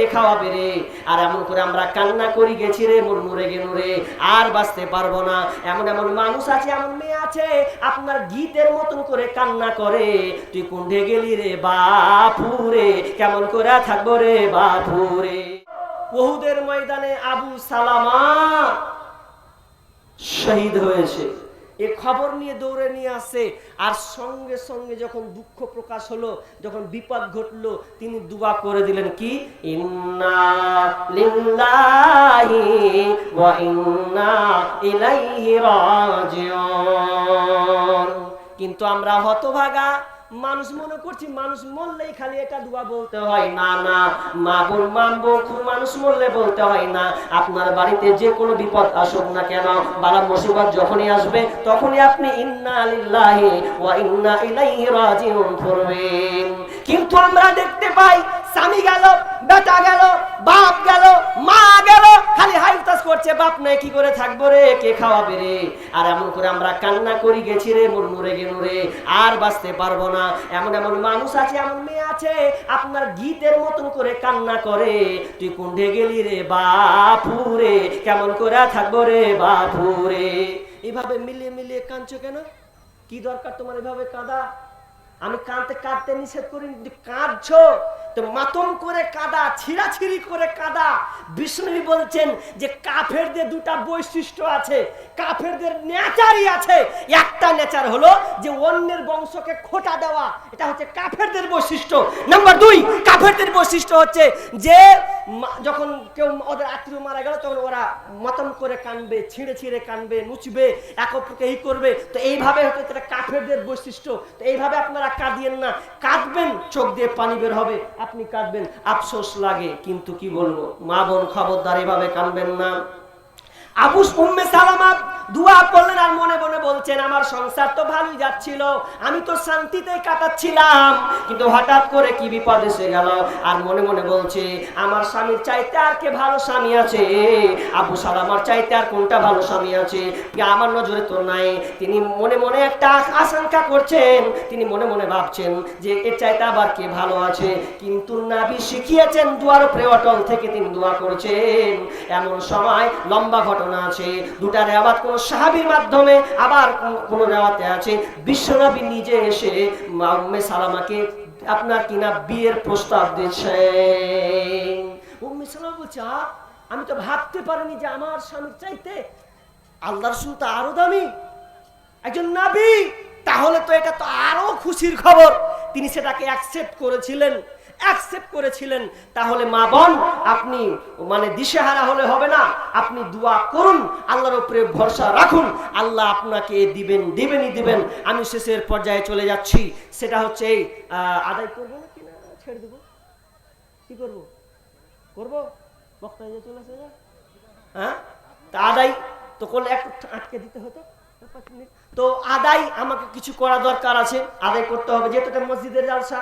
কে খাওয়াবে রে। আর এমন করে আমরা কান্না করি গেছি রে মন মরে গেল রে। আর বাঁচতে পারব না। এমন এমন মানুষ আছে, এমন মেয়ে আছে, আপনার গীতের মতন করে কান্না করে। তুই কুণ্ঠে গেলি রে বাপুরে কেমন করে থাকব রে বাপুরে বহুদের ময়দানে আবু সালামা শহীদ হয়েছে। এ খবর নিয়ে দৌড়ে নিয়ে আসে। আর সঙ্গে সঙ্গে যখন দুঃখ প্রকাশ হলো, যখন বিপদ ঘটলো, তিনি দুয়া করে দিলেন, কি? কিন্তু আমরা হতভাগা। মানুষ মনে করছি, মানুষ মরলেই খালি এটা দোয়া বলতে হয়, না না, মা বোন মানবো মানুষ মরলে বলতে হয় না। আপনার বাড়িতে যে কোনো বিপদ আসুক না কেন বালা মুসিবত যখনই আসবে, তখনই আপনি ইন্না আলিল্লাহি ওয়া ইন্না ইলাইহি রাজিউন পড়বেন কিন্তু আমরা দেখতে পাই স্বামী গেল, বেটা গেল, বাপ গেল, মা গেল, খালি হাইতাস করছে, বাপ নাই কি করে থাকব রে, কে খাওয়াবে রে? আর এমন করে আমরা কান্না করি, গেছি রে মন মরে গেল রে, আর বাঁচতে পারব না। এমন এমন মানুষ আছে, এমন মেয়ে আছে, আপনার গীতের মতন করে কান্না করে। তুই কুণ্ঠে গেলি রে বাপুরে কেমন করে থাকব রে বাপুরে এভাবে মিলিয়ে মিলিয়ে কাঁদছো কেন? কি দরকার তোমার এভাবে কাঁদা? আমি কাঁদতে কাঁদতে নিষেধ করি কাঁদছো। তো মাতম করে কাদা, ছিঁড়াছিড়ি করে কাদা। বিষ্ণু বলছেন যে কাফেরদের দুটা বৈশিষ্ট্য আছে। কাফেরদের নেচারই আছে। একটা নেচার হলো যে অন্যের বংশকে খোটা দেওয়া। এটা হচ্ছে কাফেরদের বৈশিষ্ট্য। নাম্বার দুই, কাফেরদের বৈশিষ্ট্য হচ্ছে যে যখন কেউ ওদের আত্মীয় মারা গেল, তখন ওরা মতম করে কানবে, ছিঁড়ে ছিঁড়ে কানবে নুচবে এক অপরকে এই করবে। তো এইভাবে হচ্ছে এটা কাফেরদের বৈশিষ্ট্য। তো এইভাবে আপনারা কাঁদিয়েন না। কাঁদবেন, চোখ দিয়ে পানি বের হবে, আপনি কাঁদবেন। আফসোস লাগে, কিন্তু কি বলব? মা বোন খবরদার এভাবে কাঁদবেন না। আবু উম্মে সালামা দুয়া করলেন আর মনে মনে বলছেন, আমার সংসার তো ভালোই যাচ্ছিল, আমি তো শান্তিতে কাটাচ্ছিলাম। কিন্তু হঠাৎ করে কি বিপদ এসে গেল? আর মনে মনে বলছে, আমার স্বামীর চাইতে আর কে ভালো স্বামী আছে? আবু সালামার চাইতে আর কোনটা ভালো স্বামী আছে? আমার নজরে তো নাই। তিনি মনে মনে একটা আশঙ্কা করছেন, তিনি মনে মনে ভাবছেন যে এর চাইতে আবার কে ভালো আছে? কিন্তু নাবি শিখিয়েছেন, দুয়ার উপরে অটল থেকে তিনি দোয়া করছেন। এমন সময় লম্বা ঘটনা আছে, দুটা রেওয়াত কোন সাহাবীর মাধ্যমে, আবার কোন- রেওয়াতে আছে। বিশ্বনবী নিজে এসে উম্মে সালামাকে আপনার কিনা বিয়ের প্রস্তাব বলছে আমি তো ভাবতে পারিনি যে আমার স্বামীর চাইতে আল্লাহ রসুল তো আরও দামি। একজন নাবি, তাহলে তো এটা তো আরও খুশির খবর। তিনি সেটাকে অ্যাকসেপ্ট করেছিলেন। অ্যাকসেপ্ট করেছিলেন, তাহলে মা বোন, আপনি মানে দিশেহারা হলে হবে না। আপনি দোয়া করুন, আল্লাহর উপরে ভরসা রাখুন। আল্লাহ আপনাকে দিবেন, দিবেনই দিবেন। আমি শেষের পর্যায়ে চলে যাচ্ছি। সেটা হচ্ছে এই আদায় করব না কিনা ছেড়ে দেবো। কি করব? করব? বক্তা যে চলে আসে হ্যাঁ? তা আদায় তো করলে একটু আটকে দিতে হতো। তো আদায় আমাকে কিছু করা দরকার আছে। আদায় করতে হবে, যেহেতু মসজিদের জালসা।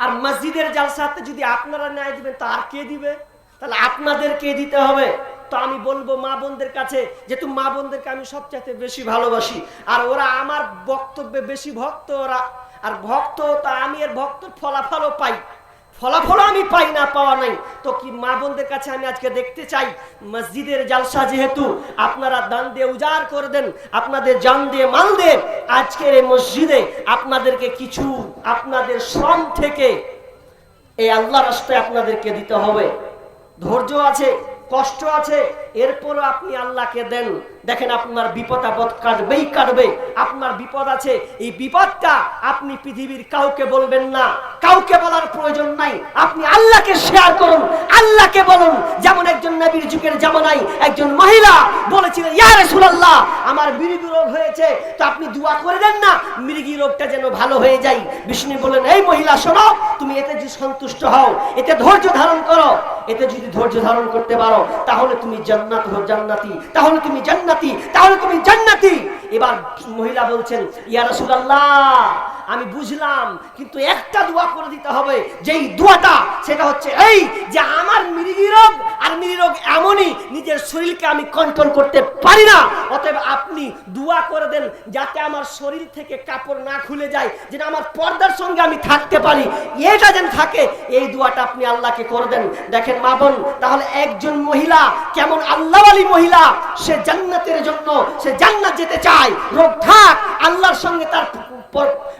আর মসজিদের জালসাতে যদি আপনারা ন্যায় দিবেন, তো আর কে দিবে? তাহলে আপনাদের কে দিতে হবে? তো আমি বলব মা বোনদের কাছে যেহেতু মা বোনদেরকে আমি সবচাইতে বেশি ভালোবাসি। আর ওরা আমার বক্তব্যে বেশি ভক্ত ওরা আর ভক্ত তা আমি এর ভক্তর ফলাফলও পাই। ফলাফল আমি পাই না, পাওয়া নাই। তো কি মা বোনদের কাছে আমি আজকে দেখতে চাই, মসজিদের জালসা যেহেতু, আপনারা দান দিয়ে উজাড় করে দেন, আপনাদের জান দিয়ে মাল দেন, আজকের এই মসজিদে আপনাদেরকে কিছু, আপনাদের শ্রম থেকে এই আল্লাহ রাস্তায় আপনাদেরকে দিতে হবে। ধৈর্য আছে, কষ্ট আছে এরপরও আপনি আল্লাহকে দেন। দেখেন আপনার বিপদ আপদ কাটবেই কাটবে। আপনার বিপদ আছে, এই বিপদটা আপনি পৃথিবীর কাউকে বলবেন না। কাউকে বলার প্রয়োজন নাই। আপনি আল্লাহকে শেয়ার করুন, আল্লাহকে বলুন। যেমন একজন নবীর যুগের জামানায় একজন মহিলা বলেছিলেন ইয়া রাসূলুল্লাহ, আমার মৃগী রোগ হয়েছে, তো আপনি দোয়া করে দেন না, মৃগী রোগটা যেন ভালো হয়ে যায়। বিষ্ণু বললেন, এই মহিলা, শোনো, তুমি এতে যদি সন্তুষ্ট হও, এতে ধৈর্য ধারণ করো, এতে যদি ধৈর্য ধারণ করতে পারো, তাহলে তুমি জান্নাত হো জান্নাতি। তাহলে তুমি জান্নাতি, তাহলে তুমি জান্নাতি। এবার মহিলা বলছেন, ইয়া রাসূলুল্লাহ, আমি বুঝলাম, কিন্তু একটা দোয়া করে দিতে হবে। যেই দোয়াটা, সেটা হচ্ছে এই যে আমার মৃগী রোগ আর মৃগী রোগ এমনই নিজের শরীরকে আমি কন্ট্রোল করতে পারি না। অতএব আপনি দোয়া করে দেন যাতে আমার শরীর থেকে কাপড় না খুলে যায়, যেন আমার পর্দার সঙ্গে আমি থাকতে পারি। এটা যেন থাকে, এই দোয়াটা আপনি আল্লাহকে করে দেন। দেখেন মা বোন, তাহলে একজন মহিলা, কেমন আল্লাহ আলী মহিলা, সে জান্নাতের জন্য, সে জান্নাত যেতে চায়। রোগ থাক, আল্লাহর সঙ্গে তার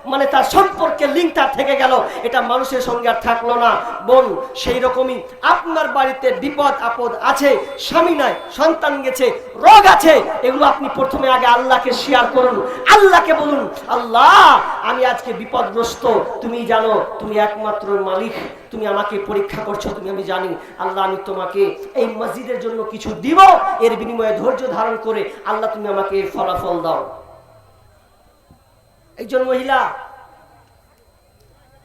মানে তার সম্পর্কে লিঙ্ক তার থেকে গেল। এটা মানুষের সঙ্গে আর থাকল না। বোন, সেই রকমই আপনার বাড়িতে বিপদ, আপদ আছে, স্বামী নাই, সন্তান গেছে, রোগ আছে, এগুলো আপনি প্রথমে আগে আল্লাহকে শেয়ার করুন। আল্লাহকে বলুন, আল্লাহ, আমি আজকে বিপদগ্রস্ত। তুমি জানো, তুমি একমাত্র মালিক। তুমি আমাকে পরীক্ষা করছ, তুমি, আমি জানি। আল্লাহ, আমি তোমাকে এই মসজিদের জন্য কিছু দিব। এর বিনিময়ে ধৈর্য ধারণ করে আল্লাহ, তুমি আমাকে ফলাফল দাও। একজন মহিলা।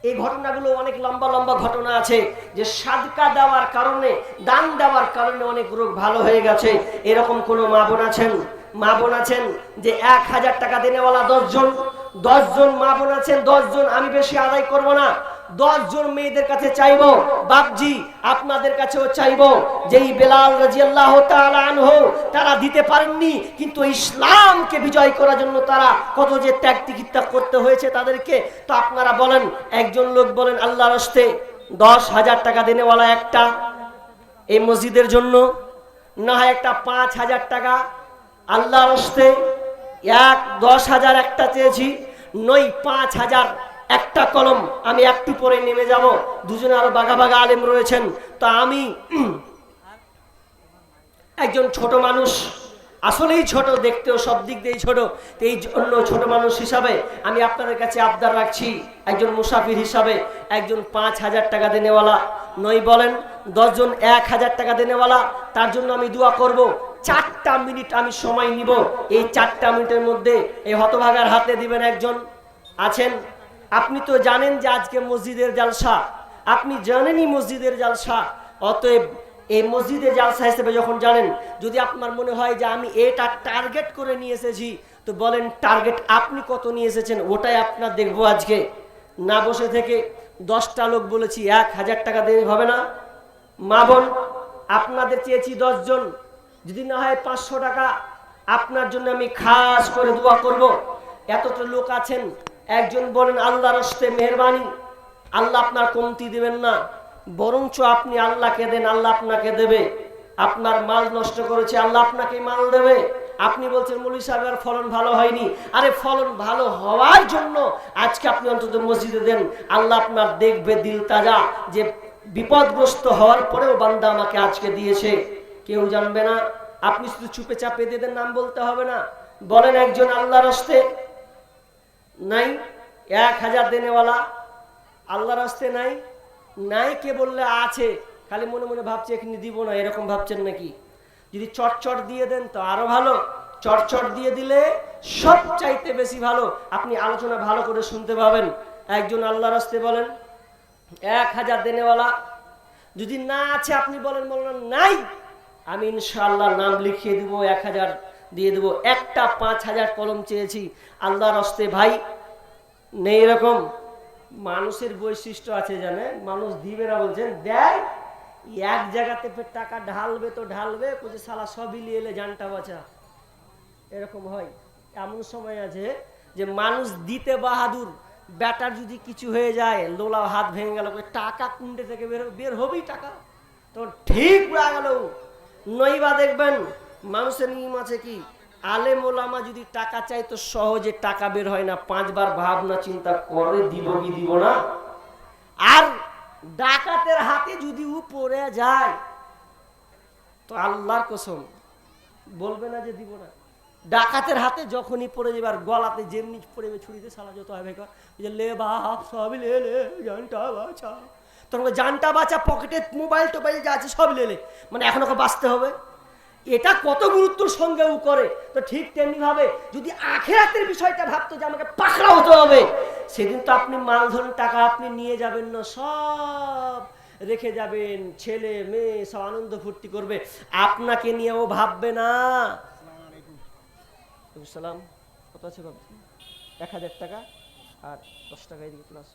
এই ঘটনাগুলো অনেক লম্বা লম্বা ঘটনা আছে যে সাদকা দেওয়ার কারণে, দান দেওয়ার কারণে অনেক রোগ ভালো হয়ে গেছে। এরকম কোন মা বোন আছেন? মা বোন আছেন যে এক হাজার টাকা দেনেওয়ালা দশজন দশজন মা বোন আছেন, দশজন আমি বেশি আদায় করব না। দশজন মেয়েদের কাছে চাইব, বাপজি, আপনাদের কাছেও চাইব। যেই বেলাল রাজিয়াল্লাহ তাআলা আনহু, তারা দিতে পারেননি, কিন্তু ইসলামকে বিজয় করার জন্য তারা কত যে ত্যাগ তিকিত্যা করতে হয়েছে তাদেরকে, তো আপনারা বলেন, একজন লোক বলেন আল্লাহ রস্তে দশ হাজার টাকা দেনেওয়ালা একটা এই মসজিদের জন্য, না হয় একটা পাঁচ হাজার টাকা আল্লাহ রস্তে এক, দশ হাজার একটা চেয়েছি নই পাঁচ হাজার একটা কলম আমি একটু পরে নেমে যাব। দুজনে আরও বাঘা বাঘা আলেম রয়েছেন। তা আমি একজন ছোট মানুষ। আসলেই ছোট, দেখতেও সব দিক দিয়েই ছোট। এই জন্য ছোট মানুষ হিসাবে আমি আপনাদের কাছে আবদার রাখছি। একজন মুসাফির হিসাবে একজন পাঁচ হাজার টাকা দেনেওয়ালা। নই বলেন, দশজন এক হাজার টাকা দেনেওয়ালা। তার জন্য আমি দোয়া করব, চারটা মিনিট আমি সময় নিব। এই চারটা মিনিটের মধ্যে এই হতভাগার হাতে দিবেন একজন। আছেন? আপনি তো জানেন যে আজকে মসজিদের জালসা। আপনি জানেনই মসজিদের জালসা। অতএব এই মসজিদে জালসা হিসেবে যখন জানেন, যদি আপনার মনে হয় যে আমি এটা টার্গেট করে নিয়ে এসেছি, তো বলেন টার্গেট আপনি কত নিয়ে এসেছেন, ওটাই আপনার দেখব আজকে। না বসে থেকে দশটা লোক বলেছি, এক হাজার টাকা দেবে, হবে না? মা বোন, আপনাদের চেয়েছি দশজন। যদি না হয় পাঁচশো টাকা, আপনার জন্য আমি খাস করে দোয়া করব। এতটা লোক আছেন একজন বলেন আল্লাহ রস্তে মেহরবানি। আল্লাহ আপনার কমতি দিবেন না। বরঞ্চ আপনি আল্লাহকে দেন, আল্লাহ আপনাকে দেবে। আপনার মাল নষ্ট করেছে, আল্লাহ আপনাকে মাল দেবে। আপনি বলছেন, মৌলী সাহেবের ফলন ভালো হয়নি। আরে, ফলন ভালো হওয়ার জন্য আজকে আপনি অন্তত মসজিদে দেন। আল্লাহ আপনার দেখবে দিল তাজা যে বিপদগ্রস্ত হওয়ার পরেও বান্দা আমাকে আজকে দিয়েছে। কেউ জানবে না। আপনি শুধু চুপে চাপে দিয়ে নাম বলতে হবে না। বলেন, একজন আল্লাহ রস্তে নাই, এক হাজার দেনেওয়ালা। আল্লাহর রাস্তে নাই নাই কে বললে আছে? খালি মনে মনে ভাবছে, এখানে দিব না, এরকম ভাবছেন নাকি? যদি চটচট দিয়ে দেন তো আরও ভালো। চটচট দিয়ে দিলে সব চাইতে বেশি ভালো। আপনি আলোচনা ভালো করে শুনতে পাবেন। একজন আল্লাহ রাস্তে বলেন, এক হাজার দেনেওয়ালা, যদি না আছে, আপনি বলেন বলেন, নাই, আমি ইনশাআল্লাহ নাম লিখিয়ে দিব এক হাজার দিয়ে দেবো। একটা পাঁচ হাজার কলম চেয়েছি। আল্লাহর হস্তে ভাই, নেই এরকম। মানুষের বৈশিষ্ট্য আছে জানে মানুষ দিবে না বলছেন, দেয়। এক জায়গাতে ফের টাকা ঢালবে তো ঢালবে কুচে সালা, সবই নিয়ে এলে জানটা বাঁচা। এরকম হয়। এমন সময় আছে যে মানুষ দিতে বাহাদুর, ব্যাটার যদি কিছু হয়ে যায় লোলা হাত ভেঙে গেল টাকা কুন্ডে থেকে বের বের হবেই টাকা? তো ঠিক উড়া গেল। নইবা দেখবেন মানুষের নিয়ম আছে কি? আলে মোলামা যদি টাকা চাই তো সহজে টাকা বের হয় না। পাঁচবার ভাবনা চিন্তা করে দিব কি দিব না? আর ডাকাতের হাতে যদি ও পড়ে যায়, তো আল্লাহর কসম, বলবে না যে দিব না। ডাকাতের হাতে যখনই পড়ে যাবে আর গলাতে যেমনি পড়ে যাবে, ছুরিতে সালা যত হবে যে লে বাপ সব লে লে, জানটা বাঁচা তখন জানটা বাঁচা পকেটে মোবাইল টোবাইল যা আছে সব লেলে মানে এখন ওকে বাঁচতে হবে। এটা কত গুরুত্বর সঙ্গে ও করে। তো ঠিক তেমনি ভাবে যদি আখেরাতের বিষয়টা ভাবতো যে আমাকে পাকড়া হতে হবে, সেদিন তো আপনি মাল টাকা আপনি নিয়ে যাবেন না, সব রেখে যাবেন, ছেলে, মেয়ে, সব আনন্দ ফুর্তি করবে। আপনাকে নিয়ে ও ভাববে না। সালাম। কত আছে এক হাজার টাকা আর দশ টাকা এদিকে প্লাস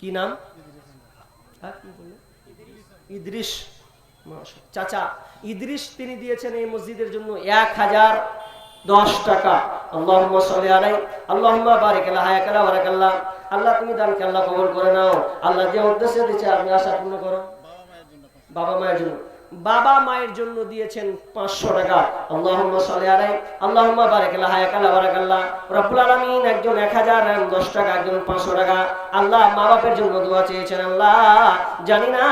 কি নাম? হ্যাঁ কি বললেন ইদ্রিস। চাচা, ইদ্রিস তিনি দিয়েছেন এই মসজিদের জন্য এক হাজার দশ টাকা। আল্লাহুম্মা সাল্লি আলাই আল্লাহুম্মা বারিক হায়াকাল্লা বারাকাল্লা আল্লাহ, তুমি দানকে আল্লাহ কবর করে নাও। আল্লাহ যে উদ্দেশ্যে দিচ্ছে আপনি আশা পূর্ণ করো। বাবা মায়ের জন্য। বাবা মায়ের জন্য দিয়েছেন পাঁচশো টাকা। আল্লাহুম্মা সাল্লি আলাই আল্লাহুম্মা বারিক আলা হায়াকালা বারাকাল্লাহ। রব্বুল আলামিন একজন 1000 দশ টাকা একজন পাঁচশো টাকা। আল্লাহ মা বাপের জন্য দোয়া চেয়েছেন আল্লাহ জানি না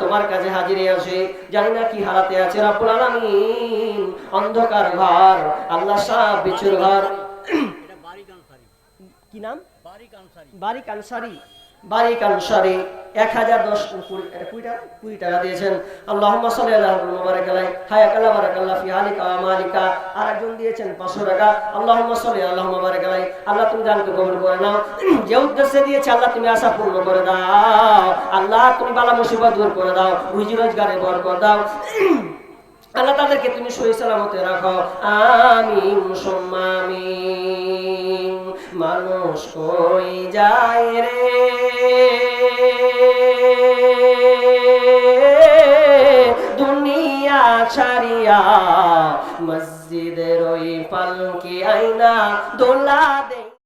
তোমার কাছে হাজিরে আছে জানি না কি হারাতে আছে রব্বুল আলামিন। অন্ধকার ঘর আল্লাহ সাহ বিচুর ঘর। কি নাম? বারিক আনসারি। বারিক আনসারি। এক হাজার দশ কুড়ি টাকা কুড়ি টাকা দিয়েছেন। আল্লাহুম্মা সাল্লি আলা মুবারক বারাকাল্লাহ ফি হালিকা মালিকা। আর একজন দিয়েছেন 500 টাকা। আল্লাহুম্মা সাল্লি আলা মুবারক আলাই আল্লাহ তুমি দানকে করে যে উদ্দেশ্যে দিয়েছে আল্লাহ তুমি আশা পূর্ণ করে দাও। আল্লাহ তুমি বালা মুসিবত দূর করে দাও, রুজি রোজগারে বরকত দাও। আল্লাহ তাদেরকে তুমি সহি সালামতে রাখো। আমিন, সুম্মা আমিন। মানুষ কই যায় রে? দুনিয়া ছাড়িয়া মসজিদের ওই পালকি আইনা দোলা দেয়